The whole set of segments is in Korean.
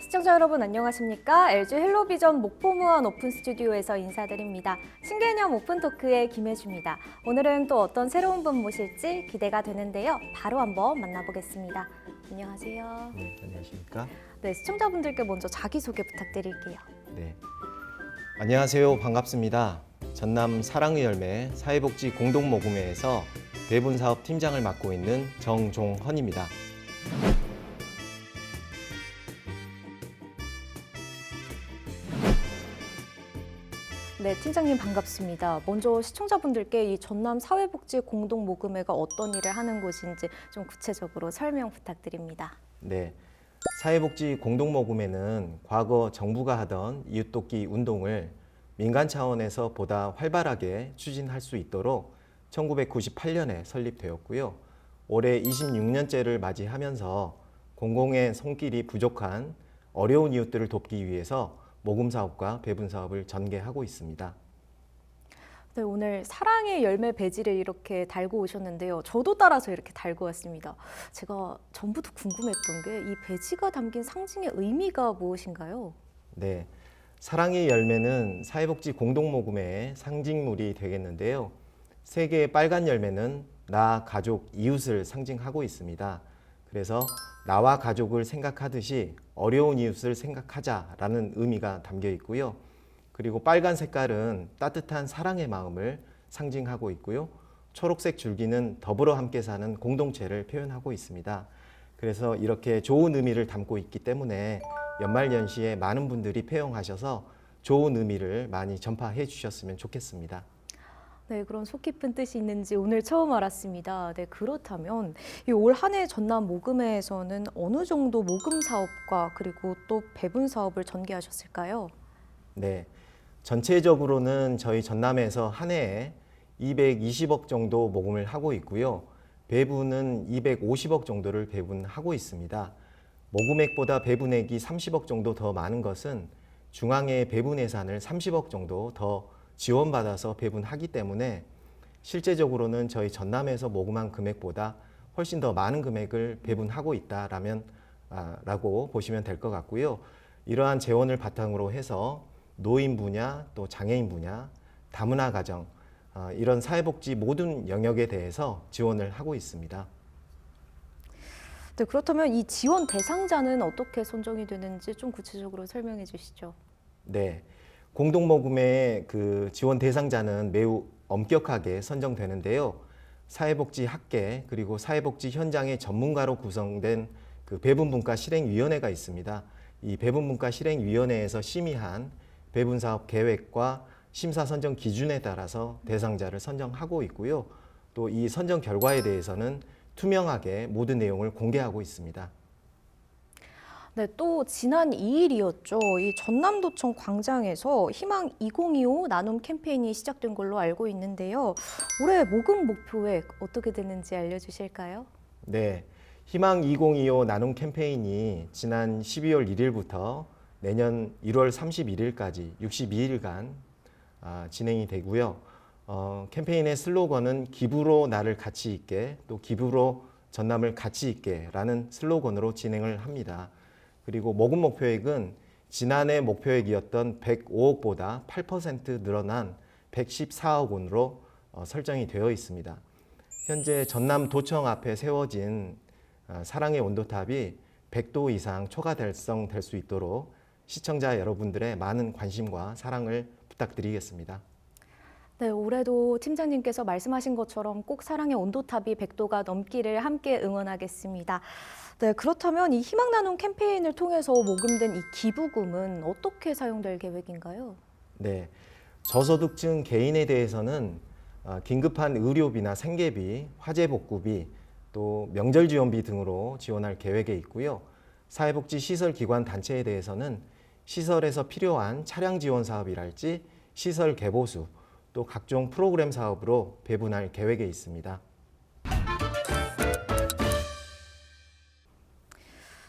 시청자 여러분 안녕하십니까? LG 헬로비전 목포무한 오픈 스튜디오에서 인사드립니다. 신개념 오픈 토크의 김혜주입니다. 오늘은 또 어떤 새로운 분 모실지 기대가 되는데요. 바로 한번 만나보겠습니다. 안녕하세요. 네, 안녕하십니까? 네, 시청자분들께 먼저 자기소개 부탁드릴게요. 네. 안녕하세요. 반갑습니다. 전남 사랑의 열매 사회복지 공동모금회에서 배분 사업 팀장을 맡고 있는 정종헌입니다. 네, 팀장님 반갑습니다. 먼저 시청자분들께 이 전남 사회복지 공동 모금회가 어떤 일을 하는 곳인지 좀 구체적으로 설명 부탁드립니다. 네. 사회복지 공동 모금회는 과거 정부가 하던 이웃돕기 운동을 민간 차원에서 보다 활발하게 추진할 수 있도록 1998년에 설립되었고요. 올해 26년째를 맞이하면서 공공의 손길이 부족한 어려운 이웃들을 돕기 위해서 모금 사업과 배분 사업을 전개하고 있습니다. 네, 오늘 사랑의 열매 배지를 이렇게 달고 오셨는데요. 저도 따라서 이렇게 달고 왔습니다. 제가 전부터 궁금했던 게 이 배지가 담긴 상징의 의미가 무엇인가요? 네. 사랑의 열매는 사회복지 공동모금의 상징물이 되겠는데요. 세 개의 빨간 열매는 나, 가족, 이웃을 상징하고 있습니다. 그래서 나와 가족을 생각하듯이 어려운 이웃을 생각하자라는 의미가 담겨 있고요. 그리고 빨간 색깔은 따뜻한 사랑의 마음을 상징하고 있고요. 초록색 줄기는 더불어 함께 사는 공동체를 표현하고 있습니다. 그래서 이렇게 좋은 의미를 담고 있기 때문에 연말연시에 많은 분들이 폐용하셔서 좋은 의미를 많이 전파해 주셨으면 좋겠습니다. 네, 그런 속 깊은 뜻이 있는지 오늘 처음 알았습니다. 네, 그렇다면 이올한 해 전남 모금회에서는 어느 정도 모금 사업과 그리고 또 배분 사업을 전개하셨을까요? 네. 전체적으로는 저희 전남에서 한 해에 220억 정도 모금을 하고 있고요. 배분은 250억 정도를 배분하고 있습니다. 모금액보다 배분액이 30억 정도 더 많은 것은 중앙의 배분 예산을 30억 정도 더 지원받아서 배분하기 때문에 실제적으로는 저희 전남에서 모금한 금액보다 훨씬 더 많은 금액을 배분하고 있다라면 아, 라고 보시면 될 것 같고요. 이러한 재원을 바탕으로 해서 노인 분야, 또 장애인 분야, 다문화 가정 아, 이런 사회복지 모든 영역에 대해서 지원을 하고 있습니다. 네, 그렇다면 이 지원 대상자는 어떻게 선정이 되는지 좀 구체적으로 설명해 주시죠. 네. 공동모금의 그 지원 대상자는 매우 엄격하게 선정되는데요. 사회복지 학계 그리고 사회복지 현장의 전문가로 구성된 그 배분분과 실행위원회가 있습니다. 이 배분분과 실행위원회에서 심의한 배분사업 계획과 심사 선정 기준에 따라서 대상자를 선정하고 있고요. 또 이 선정 결과에 대해서는 투명하게 모든 내용을 공개하고 있습니다. 네, 또 지난 2일이었죠. 이 전남도청 광장에서 희망 2025 나눔 캠페인이 시작된 걸로 알고 있는데요. 올해 모금 목표액 어떻게 되는지 알려주실까요? 네. 희망 2025 나눔 캠페인이 지난 12월 1일부터 내년 1월 31일까지 62일간 아, 진행이 되고요. 어, 캠페인의 슬로건은 기부로 나를 가치 있게 또 기부로 전남을 가치 있게라는 슬로건으로 진행을 합니다. 그리고 모금 목표액은 지난해 목표액이었던 105억보다 8% 늘어난 114억 원으로 어, 설정이 되어 있습니다. 현재 전남 도청 앞에 세워진 어, 사랑의 온도탑이 100도 이상 초과 달성될 수 있도록 시청자 여러분들의 많은 관심과 사랑을 부탁드리겠습니다. 네, 올해도 팀장님께서 말씀하신 것처럼 꼭 사랑의 온도탑이 100도가 넘기를 함께 응원하겠습니다. 네, 그렇다면 이 희망 나눔 캠페인을 통해서 모금된 이 기부금은 어떻게 사용될 계획인가요? 네, 저소득층 개인에 대해서는 어, 긴급한 의료비나 생계비, 화재 복구비, 또 명절 지원비 등으로 지원할 계획에 있고요. 사회복지 시설 기관 단체에 대해서는 시설에서 필요한 차량 지원 사업이랄지 시설 개보수, 또 각종 프로그램 사업으로 배분할 계획에 있습니다.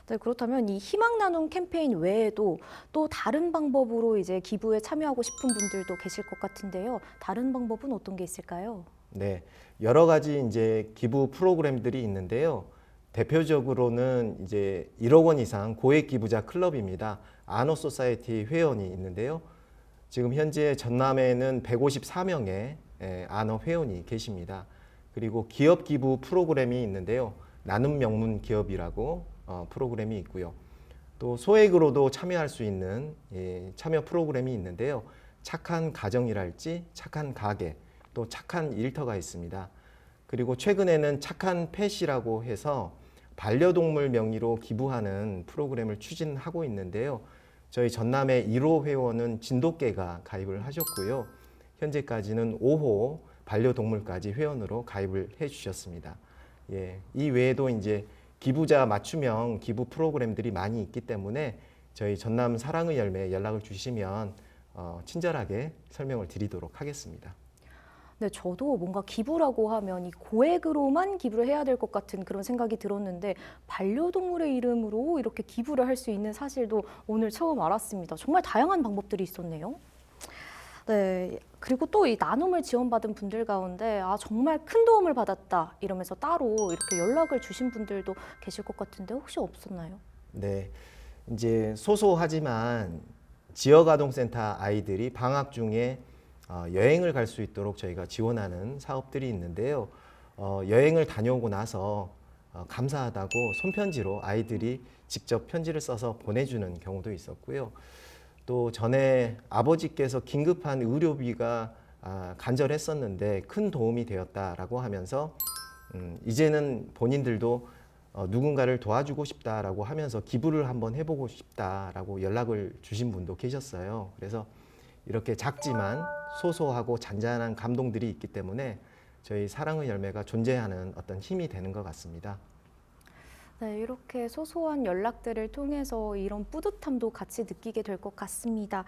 네, 그렇다면 이 희망 나눔 캠페인 외에도 또 다른 방법으로 이제 기부에 참여하고 싶은 분들도 계실 것 같은데요. 다른 방법은 어떤 게 있을까요? 네, 여러 가지 이제 기부 프로그램들이 있는데요. 대표적으로는 이제 1억 원 이상 고액 기부자 클럽입니다. 아노 소사이티 회원이 있는데요. 지금 현재 전남에는 154명의 예, 아너 회원이 계십니다. 그리고 기업 기부 프로그램이 있는데요. 나눔 명문 기업이라고 어, 프로그램이 있고요. 또 소액으로도 참여할 수 있는 예, 참여 프로그램이 있는데요. 착한 가정이랄지 착한 가게 또 착한 일터가 있습니다. 그리고 최근에는 착한 펫이라고 해서 반려동물 명의로 기부하는 프로그램을 추진하고 있는데요. 저희 전남의 1호 회원은 진돗개가 가입을 하셨고요. 현재까지는 5호 반려동물까지 회원으로 가입을 해 주셨습니다. 예, 이 외에도 이제 기부자 맞춤형 기부 프로그램들이 많이 있기 때문에 저희 전남 사랑의 열매 연락을 주시면 어, 친절하게 설명을 드리도록 하겠습니다. 네, 저도 뭔가 기부라고 하면 이 고액으로만 기부를 해야 될 것 같은 그런 생각이 들었는데 반려동물의 이름으로 이렇게 기부를 할 수 있는 사실도 오늘 처음 알았습니다. 정말 다양한 방법들이 있었네요. 네, 그리고 또 이 나눔을 지원받은 분들 가운데 아 정말 큰 도움을 받았다 이러면서 따로 이렇게 연락을 주신 분들도 계실 것 같은데 혹시 없었나요? 네, 이제 소소하지만 지역아동센터 아이들이 방학 중에 어, 여행을 갈 수 있도록 저희가 지원하는 사업들이 있는데요. 어, 여행을 다녀오고 나서 어, 감사하다고 손편지로 아이들이 직접 편지를 써서 보내주는 경우도 있었고요. 또 전에 아버지께서 긴급한 의료비가 아, 간절했었는데 큰 도움이 되었다라고 하면서 음, 이제는 본인들도 어, 누군가를 도와주고 싶다라고 하면서 기부를 한번 해보고 싶다라고 연락을 주신 분도 계셨어요. 그래서 이렇게 작지만 소소하고 잔잔한 감동들이 있기 때문에 저희 사랑의 열매가 존재하는 어떤 힘이 되는 것 같습니다. 네, 이렇게 소소한 연락들을 통해서 이런 뿌듯함도 같이 느끼게 될 것 같습니다.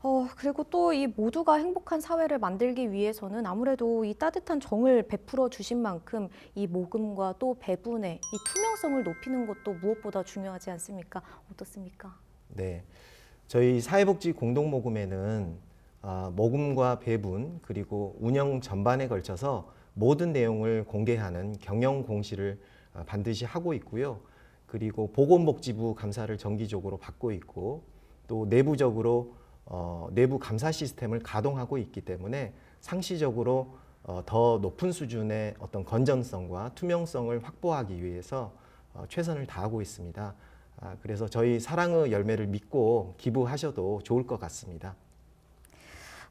어, 그리고 또 이 모두가 행복한 사회를 만들기 위해서는 아무래도 이 따뜻한 정을 베풀어 주신 만큼 이 모금과 또 배분의 이 투명성을 높이는 것도 무엇보다 중요하지 않습니까? 어떻습니까? 네, 저희 사회복지 공동모금에는 아, 모금과 배분 그리고 운영 전반에 걸쳐서 모든 내용을 공개하는 경영 공시를 아, 반드시 하고 있고요. 그리고 보건복지부 감사를 정기적으로 받고 있고 또 내부적으로 어, 내부 감사 시스템을 가동하고 있기 때문에 상시적으로 어, 더 높은 수준의 어떤 건전성과 투명성을 확보하기 위해서 어, 최선을 다하고 있습니다. 아, 그래서 저희 사랑의 열매를 믿고 기부하셔도 좋을 것 같습니다.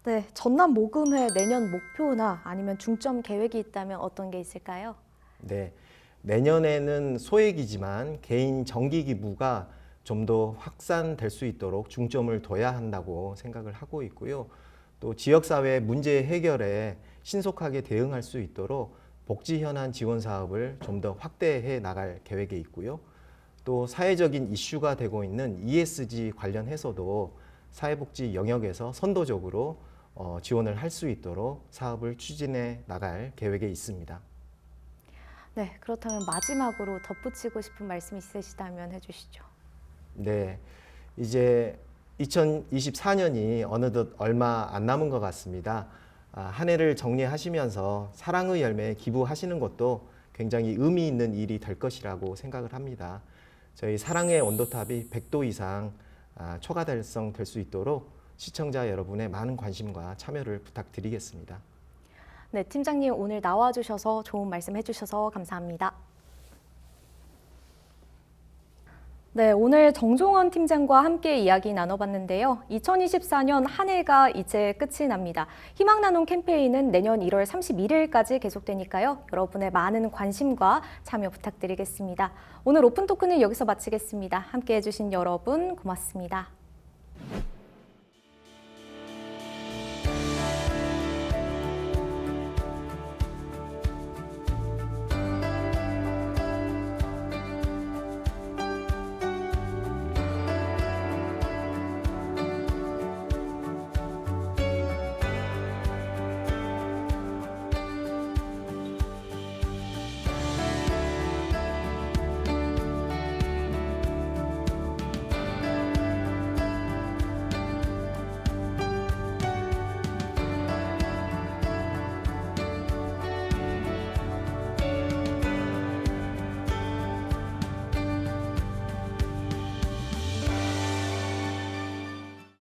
네, 전남 모금회 내년 목표나 아니면 중점 계획이 있다면 어떤 게 있을까요? 네, 내년에는 소액이지만 개인 정기 기부가 좀 더 확산될 수 있도록 중점을 둬야 한다고 생각을 하고 있고요. 또 지역사회 문제 해결에 신속하게 대응할 수 있도록 복지 현안 지원 사업을 좀 더 확대해 나갈 계획에 있고요. 또 사회적인 이슈가 되고 있는 ESG 관련해서도 사회복지 영역에서 선도적으로 어, 지원을 할 수 있도록 사업을 추진해 나갈 계획에 있습니다. 네, 그렇다면 마지막으로 덧붙이고 싶은 말씀 있으시다면 해주시죠. 네, 이제 2024년이 어느덧 얼마 안 남은 것 같습니다. 아, 한 해를 정리하시면서 사랑의 열매에 기부하시는 것도 굉장히 의미 있는 일이 될 것이라고 생각을 합니다. 저희 사랑의 온도탑이 100도 이상 아, 초과 달성 될 수 있도록 시청자 여러분의 많은 관심과 참여를 부탁드리겠습니다. 네, 팀장님 오늘 나와 주셔서 좋은 말씀 해 주셔서 감사합니다. 네, 오늘 정종원 팀장과 함께 이야기 나눠봤는데요. 2024년 한 해가 이제 끝이 납니다. 희망 나눔 캠페인은 내년 1월 31일까지 계속되니까요. 여러분의 많은 관심과 참여 부탁드리겠습니다. 오늘 오픈 토크는 여기서 마치겠습니다. 함께 해주신 여러분 고맙습니다.